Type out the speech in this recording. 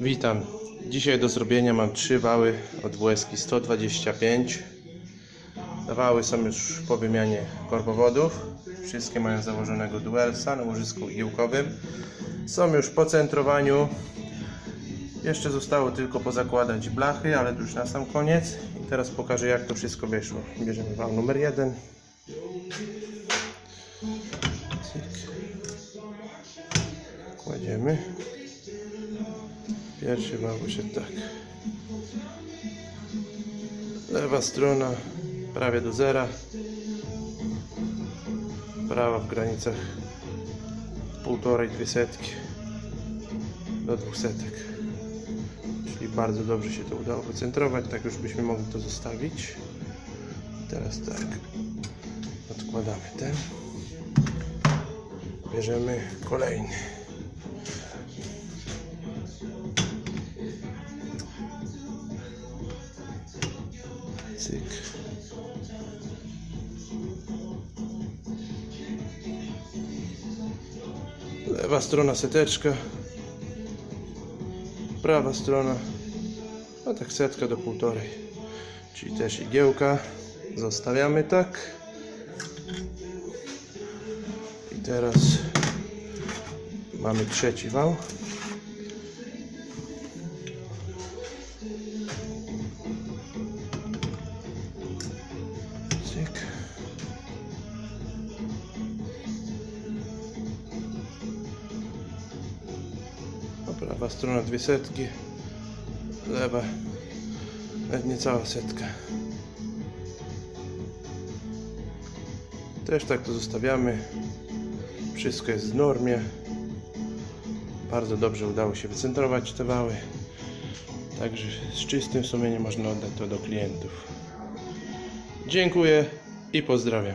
Witam. Dzisiaj do zrobienia mam trzy wały od WSK 125. Wały są już po wymianie korbowodów. Wszystkie mają założonego duelsa na łożysku igiełkowym. Są już po centrowaniu. Jeszcze zostało tylko pozakładać blachy, ale to już na sam koniec. I teraz pokażę jak to wszystko wyszło. Bierzemy wał numer jeden. Kładziemy. Pierwszy wał wyszedł tak. Lewa strona prawie do zera. Prawa w granicach półtorej, dwie setki do dwóch setek. Czyli bardzo dobrze się to udało wycentrować. Tak już byśmy mogli to zostawić. Teraz tak. Odkładamy ten. Bierzemy kolejny. Cyk. Lewa strona seteczka. Prawa strona. No tak setka do półtorej. Czyli też igiełka. Zostawiamy tak. I teraz mamy trzeci wał. Prawa strona dwie setki, lewa nawet niecała setka. Też tak to zostawiamy. Wszystko jest w normie. Bardzo dobrze udało się wycentrować te wały. Także z czystym sumieniem można oddać to do klientów. Dziękuję i pozdrawiam.